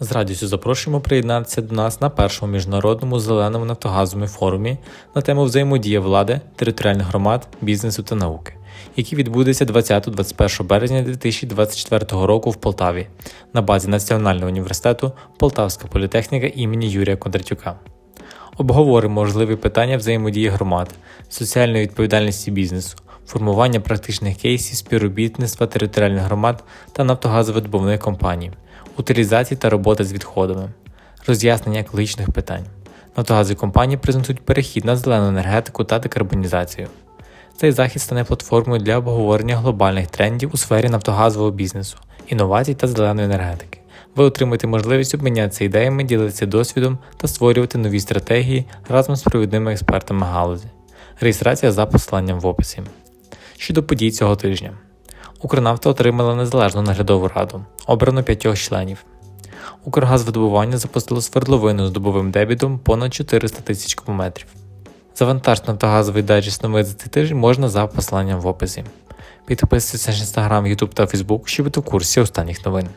З радістю запрошуємо приєднатися до нас на першому міжнародному зеленому нафтогазовому форумі на тему взаємодія влади, територіальних громад, бізнесу та науки, який відбудеться 20-21 березня 2024 року в Полтаві на базі Національного університету Полтавська політехніка імені Юрія Кондратюка. Обговоримо можливі питання взаємодії громад, соціальної відповідальності бізнесу, формування практичних кейсів співробітництва територіальних громад та нафтогазовидобувних компаній, утилізації та роботи з відходами, роз'яснення екологічних питань. Нафтогазові компанії презентують перехід на зелену енергетику та декарбонізацію. Цей захід стане платформою для обговорення глобальних трендів у сфері нафтогазового бізнесу, інновацій та зеленої енергетики. Ви отримаєте можливість обмінятися ідеями, ділитися досвідом та створювати нові стратегії разом з провідними експертами галузі. Реєстрація за посиланням в описі. Щодо подій цього тижня. Укрнафта отримала незалежну наглядову раду, обрано п'ятьох членів. Укргазвидобування запустило свердловину з добовим дебітом понад 400 тисяч кубометрів. Завантажити нафтогазовий дайджест новин за цей тиждень можна за посиланням в описі. Підписуйтесь на Instagram, YouTube та Facebook, щоб бути в курсі останніх новин.